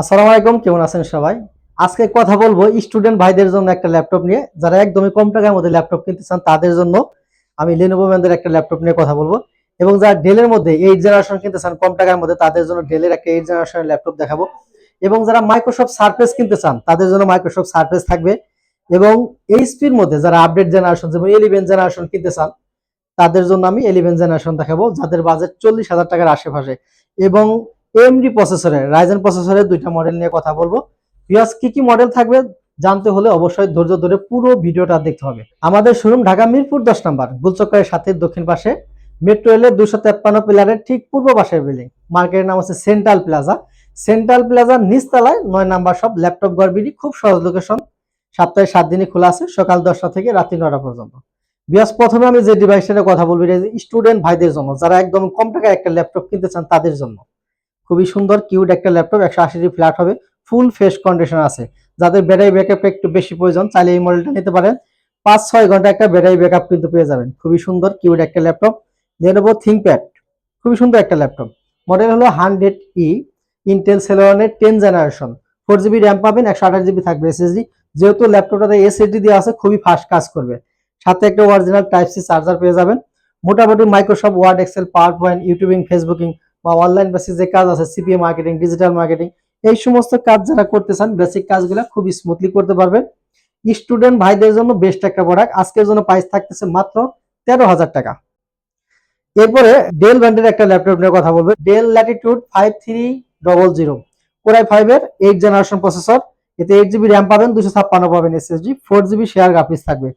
আসসালামু আলাইকুম, কেমন আছেন সবাই? আজকে কথা বলব স্টুডেন্ট ভাইদের জন্য একটা ল্যাপটপ নিয়ে। যারা একদমই কম টাকার মধ্যে ল্যাপটপ কিনতে চান, তাদের জন্য আমি লেনোভো ব্র্যান্ডের একটা ল্যাপটপ নিয়ে কথা বলব। এবং যারা ডেলের মধ্যে এইট জেনারেশন কিনতে চান, কম টাকার মধ্যে, তাদের জন্য ডেলের একটা এইট জেনারেশনের ল্যাপটপ দেখাবো। এবং যারা মাইক্রোসফট সার্ফেস কিনতে চান, তাদের জন্য মাইক্রোসফট সার্ফেস থাকবে। এবং এইচপির মধ্যে যারা আপডেট জেনারেশন যেমন ইলেভেন জেনারেশন কিনতে চান, তাদের জন্য আমি ইলেভেন জেনারেশন দেখাবো, যাদের বাজেট চল্লিশ হাজার টাকার আশেপাশে। এবং এমডি প্রসেসরের রাইজেন প্রসেসরের দুইটা মডেল নিয়ে কথা বলব। ভিউয়ার্স কি কি মডেল থাকবে জানতে হলে অবশ্যই ধৈর্য ধরে পুরো ভিডিওটা দেখতে হবে। আমাদের শোরুম ঢাকা মিরপুর দশ নম্বর, গুলচক্করের সাথে দক্ষিণ পাশে। মেট্রো রেলের দুশো তেপ্পান্ন পিলারের ঠিক পূর্ব পাশের বিল্ডিং মার্কেটের নাম হচ্ছে সেন্ট্রাল প্লাজা সেন্ট্রাল প্লাজার নিচতলায় নয় নাম্বার সব ল্যাপটপ গড়বিডি, খুব সহজ লোকেশন সপ্তাহে সাত দিনই খোলা আছে, সকাল দশটা থেকে রাত্রি নটা পর্যন্ত। বিয়াস প্রথমে আমি যে ডিভাইসটার কথা বলব স্টুডেন্ট ভাইদের জন্য। যারা একদম কম টাকায় একটা ল্যাপটপ কিনতে চান, তাদের জন্য। খুবই সুন্দর কিউট একটা ল্যাপটপ একশো আশি ফ্ল্যাট হবে ফুল ফ্রেশ কন্ডিশন আছে। যাদের ব্যাটারি ব্যাকআপ একটু বেশি প্রয়োজন, চাইলে এই মডেলটা নিতে পারেন। পাঁচ ছয় ঘণ্টা একটা ব্যাটারি ব্যাকআপ কিন্তু পেয়ে যাবেন। খুবই সুন্দর কিউড একটা ল্যাপটপ লেনোভো থিঙ্কপ্যাড খুবই সুন্দর একটা ল্যাপটপ মডেল হলো hundred E Intel সেলোয়ানের ten generation four GB RAM পাবেন, একশো আঠাশ জিবি থাকবে এসএসডি যেহেতু ল্যাপটপটাতে এসএসডি দেওয়া আছে, খুবই ফাস্ট কাজ করবে। সাথে একটা অরিজিনাল টাইপ সি চার্জার পেয়ে যাবেন। মোটামুটি Microsoft Word Excel PowerPoint YouTubing Facebooking বা অনলাইন বেসিস যে কাজ আছে সিপিএ মার্কেটিং ডিজিটাল মার্কেটিং এই সমস্ত কাজ যারা করতে চান বেসিক কাজগুলো খুব স্মুথলি করতে পারবেন। স্টুডেন্ট ভাইদের জন্য বেস্ট একটা প্রোডাক্ট আজকের জন্য প্রাইস থাকতেছে মাত্র তেরো হাজার টাকা। এরপরে ডেল ব্র্যান্ডের একটা ল্যাপটপ নিয়ে কথা বলবে। Dell Latitude five three double zero core i ফাইভের এইট জেনারেশন প্রসেসর এতে এইট জিবি র্যাম পাবেন দুশো ছাপ্পান্ন পাবেন SSD four GB share graphics থাকবে।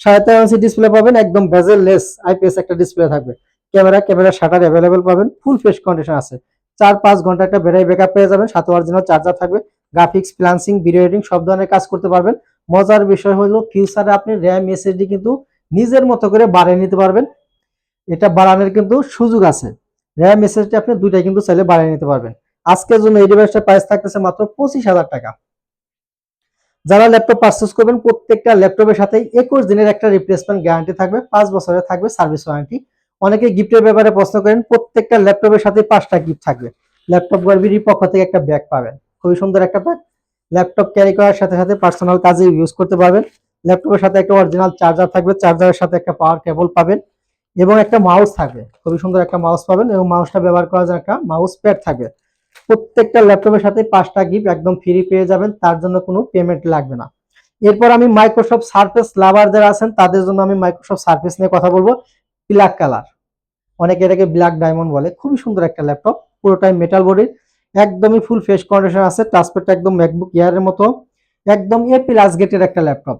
সাড়ে তেরো ইঞ্চি ডিসপ্লে পাবেন, একদম বেজেল লেস আইপিএস একটা ডিসপ্লে থাকবে। ক্যামেরা ক্যামেরা শাটার অ্যাভেলেবেল পাবেন ফুল ফ্রেশ কন্ডিশন আছে। চার পাঁচ ঘণ্টা একটা ব্যাটারি ব্যাকআপ পেয়ে যাবেন, সাথে অরিজিনাল চার্জার থাকবে গ্রাফিক্স ফ্লান্সিং ভিডিও সব ধরনের কাজ করতে পারবেন। মজার বিষয় হলো ফিউচারে আপনি র্যাম এসএসডি কিন্তু নিজের মতো করে বাড়িয়ে নিতে পারবেন। এটা বাড়ানোর কিন্তু সুযোগ আছে। র্যাম এসএসডি আপনি দুইটাই কিন্তু চাইলে বাড়িয়ে নিতে পারবেন। আজকের জন্য এই ডিভাইসটার প্রাইস থাকতেছে মাত্র পঁচিশ হাজার টাকা। যারা ল্যাপটপ পারচেস করবেন, প্রত্যেকটা ল্যাপটপের সাথে একুশ দিনের একটা রিপ্লেসমেন্ট গ্যারান্টি থাকবে, পাঁচ বছরের থাকবে সার্ভিস ওয়ারেন্টি অনেকে গিফটের ব্যাপারে প্রশ্ন করেন, প্রত্যেকটা ল্যাপটপের সাথে পাঁচটা গিফট থাকবে। ল্যাপটপ গর্বির পক্ষ থেকে একটা ব্যাগ পাবেন। খুবই সুন্দর একটা ব্যাগ ল্যাপটপ ক্যারি করার সাথে সাথে পার্সোনাল কাজে ইউজ করতে পারবেন। ল্যাপটপের সাথে একটা অরিজিনাল চার্জার থাকবে চার্জারের সাথে একটা পাওয়ার কেবল পাবেন এবং একটা মাউস থাকবে। খুবই সুন্দর একটা মাউস পাবেন এবং মাউসটা ব্যবহার করার জন্য একটা মাউস প্যাড থাকবে। প্রত্যেকটা ল্যাপটপের সাথে পাঁচটা গিফট একদম ফ্রি পেয়ে যাবেন, তার জন্য কোনো পেমেন্ট লাগবে না। এরপর আমি মাইক্রোসফট সার্ফেস লাভার যারা আছেন, তাদের জন্য আমি মাইক্রোসফট সার্ফেস নিয়ে কথা বলব। ব্ল্যাক কালার অনেকে এটাকে ব্ল্যাক ডায়মন্ড বলে। খুবই সুন্দর একটা ল্যাপটপ পুরোটাই মেটাল বডির একদমই ফুল ফ্রেশ কন্ডিশন আছে। টাচপ্যাডটা একদম ম্যাকবুক ইয়ারের মতো। একদম এ প্লাস গেটের একটা ল্যাপটপ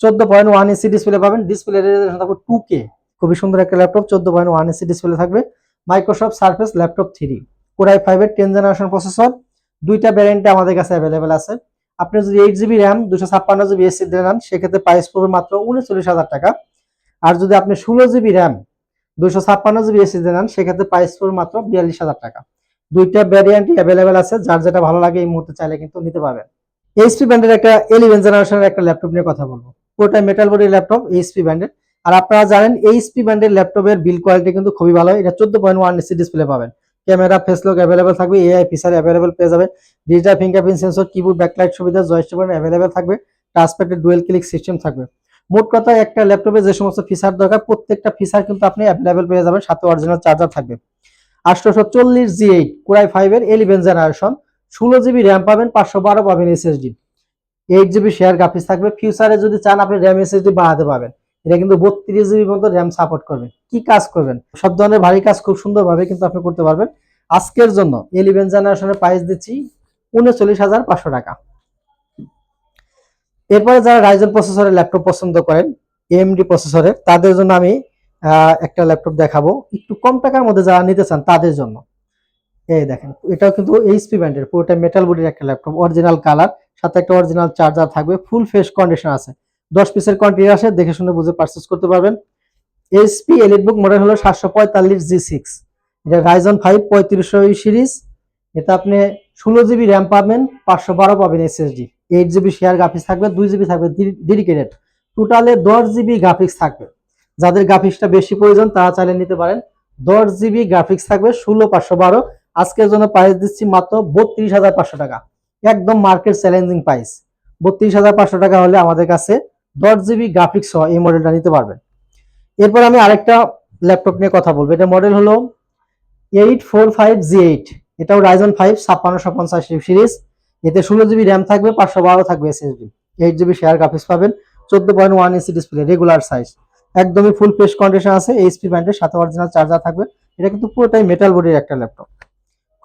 চোদ্দ পয়েন্ট ওয়ান ইঞ্চি ডিসপ্লে পাবেন। ডিসপ্লে রেজুলেশন থাকবে টু কে খুবই সুন্দর একটা ল্যাপটপ চোদ্দ পয়েন্ট ওয়ান ইঞ্চি ডিসপ্লে থাকবে। Microsoft Surface laptop three core i ফাইভের টেন জেনারেশন প্রসেসর দুইটা ভ্যারিয়েন্টে আমাদের কাছে অ্যাভেলেবেল আছে। আপনি যদি এইট জিবি র্যাম দুশো ছাপ্পান্ন জিবি এসি নেন সেক্ষেত্রে প্রাইস পড়বে মাত্র উনচল্লিশ হাজার টাকা। আর যদি আপনি ষোলো জিবি র্যাম দুশো ছাপ্পান্ন জিবি এসি নেন, সেক্ষেত্রে প্রাইস পড়বে মাত্র বিয়াল্লিশ হাজার টাকা। দুইটা ভ্যারিয়েন্টই অ্যাভেলেবেল আছে, যার যেটা ভালো লাগে এই মুহূর্তে চাইলে কিন্তু নিতে পারবেন। এইচপি ব্র্যান্ডের একটা এলিভেন জেনারেশনের একটা ল্যাপটপ নিয়ে কথা বলব। পুরোটা মেটাল বডি ল্যাপটপ এইচপি ব্র্যান্ডের আর আপনারা জানেন এইচপি ব্র্যান্ডের ল্যাপটপের বিল কোয়ালিটি কিন্তু খুবই ভালো। এটা চোদ্দ পয়েন্ট ওয়ান ইঞ্চি ডিসপ্লে পাবেন। ক্যামেরা ফেস লক অ্যাভেলেবেল থাকবে এআই ফিচার অ্যাভেলেবেল পেয়ে যাবেন। Digital fingerprint sensor keyboard backlight সুবিধা জয়স্টিক বাটন অ্যাভেলেবেল থাকবে। টাচপ্যাডের ডুয়েল ক্লিক সিস্টেম থাকবে। মোট কথা একটা ল্যাপটপে যে সমস্ত ফিচার দরকার, প্রত্যেকটা ফিচার কিন্তু আপনি অ্যাভেলেবেল পেয়ে যাবেন, সাথে অরিজিনাল চার্জার থাকবে। আটশোশো চল্লিশ জি এইট কোরাই ফাইভের এলিভেন জেনারেশন ষোলো জিবি র্যাম পাবেন, পাঁচশো বারো পাবেন SSD eight GB share graphics থাকবে ফিউচারে যদি চান আপনি র্যাম এসএসডি বাড়াতে পারবেন। এটা কিন্তু বত্রিশ জিবি মতো র্যাম সাপোর্ট করবে। কি কাজ করবেন? সব ধরনের ভারী কাজ খুব সুন্দরভাবে কিন্তু আপনি করতে পারবেন। আজকের জন্য ইলেভেন জেনারেশনের প্রাইস দিচ্ছি উনচল্লিশ হাজার পাঁচশো টাকা। এরপরে যারা রাইজন প্রসেসরের ল্যাপটপ পছন্দ করেন এমডি প্রসেসরের, তাদের জন্য আমি একটা ল্যাপটপ দেখাবো। একটু কম টাকার মধ্যে যারা নিতে চান, তাদের জন্য। এই দেখেন, এটাও কিন্তু এইচপি ব্র্যান্ডের, পুরোটা মেটাল বডির একটা ল্যাপটপ অরিজিনাল কালার সাথে একটা অরিজিনাল চার্জার থাকবে ফুল ফ্রেশ কন্ডিশন আছে। দশ পিসের কোয়ান্টিটি আসে, দেখে শুনে বুঝে পারচেস করতে পারবেন। এইচপি এলিটবুক মডেল হলো সাতশো পঁয়তাল্লিশ জি সিক্স এটা রাইজন ফাইভ পঁয়ত্রিশশো সিরিজ এটা আপনি ষোলো জিবি র্যাম পাবেন, পাঁচশো বারো পাবেন SSD eight GB share graphics থাকবে, দুই জিবি থাকবে ডেডিকেটেড টোটালে দশ জিবি গ্রাফিক্স থাকবে। যাদের গ্রাফিক্সটা বেশি প্রয়োজন, তারা চাইলে নিতে পারেন। দশ জিবি গ্রাফিক্স থাকবে ষোলো পাঁচশো বারো। আজকের জন্য প্রাইস দিচ্ছি মাত্র বত্রিশ হাজার পাঁচশো টাকা। একদম মার্কেট চ্যালেঞ্জিং প্রাইস বত্রিশ হাজার পাঁচশো টাকা হলে আমাদের কাছে দশ জিবি গ্রাফিক্স সহ এই মডেলটা নিতে পারবেন। এরপর আমি আরেকটা ল্যাপটপ নিয়ে কথা বলব। এটা মডেল হলো eight four five G eight এটাও রাইজন ফাইভ ছাপ্পান্নশো পঞ্চাশ সিরিজ এতে ষোলো জিবি র্যাম থাকবে, পাঁচশো বারো থাকবে SSD eight GB share graphics পাবেন, চোদ্দ পয়েন্ট ওয়ান ইঞ্চি ডিসপ্লে রেগুলার সাইজ একদমই ফুল ফ্রেশ কন্ডিশন আছে এইচপি ব্র্যান্ডের সাথে অরিজিনাল চার্জার থাকবে। এটা কিন্তু পুরোটাই মেটাল বডির একটা ল্যাপটপ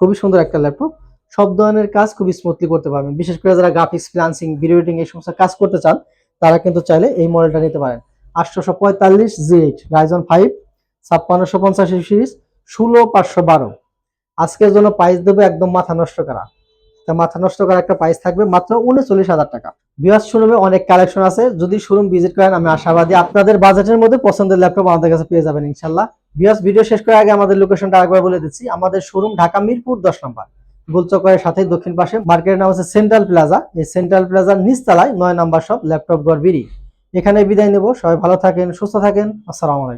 খুবই সুন্দর একটা ল্যাপটপ সব ধরনের কাজ খুবই স্মুথলি করতে পারবেন। বিশেষ করে যারা গ্রাফিক্স ফ্রিলান্সিং ভিডিও এডিটিং এই সমস্ত কাজ করতে চান, তারা কিন্তু চাইলে এই মডেলটা নিতে পারেন। আটশোশো পঁয়তাল্লিশ জি এইট রাইজন ফাইভ ছাপ্পান্নশো পঞ্চাশ সিরিজ ষোলো পাঁচশো বারো। আজকের জন্য প্রাইস দেবো একদম মাথা নষ্ট করা। তা মাথা নষ্ট করার একটা প্রাইস থাকবে মাত্র উনচল্লিশ হাজার টাকা। বিয়াস শোরুমে অনেক কালেকশন আছে। যদি শোরুম ভিজিট করেন, আমি আশাবাদী আপনাদের বাজেটের মধ্যে পছন্দের ল্যাপটপ আমাদের কাছে পেয়ে যাবেন ইনশাল্লাহ। বিয়াস ভিডিও শেষ করার আগে আমাদের লোকেশনটা আরেকবার বলে দিচ্ছি। আমাদের শোরুম ঢাকা মিরপুর দশ নম্বর। গোলচক্রের সাথে দক্ষিণ পাশে। মার্কেটের নাম হচ্ছে সেন্ট্রাল প্লাজা এই সেন্ট্রাল প্লাজার নিচতলায় নয় নাম্বার সব ল্যাপটপ গড় বিড়ি। এখানে বিদায় নেব। সবাই ভালো থাকেন, সুস্থ থাকেন। আসসালামু আলাইকুম।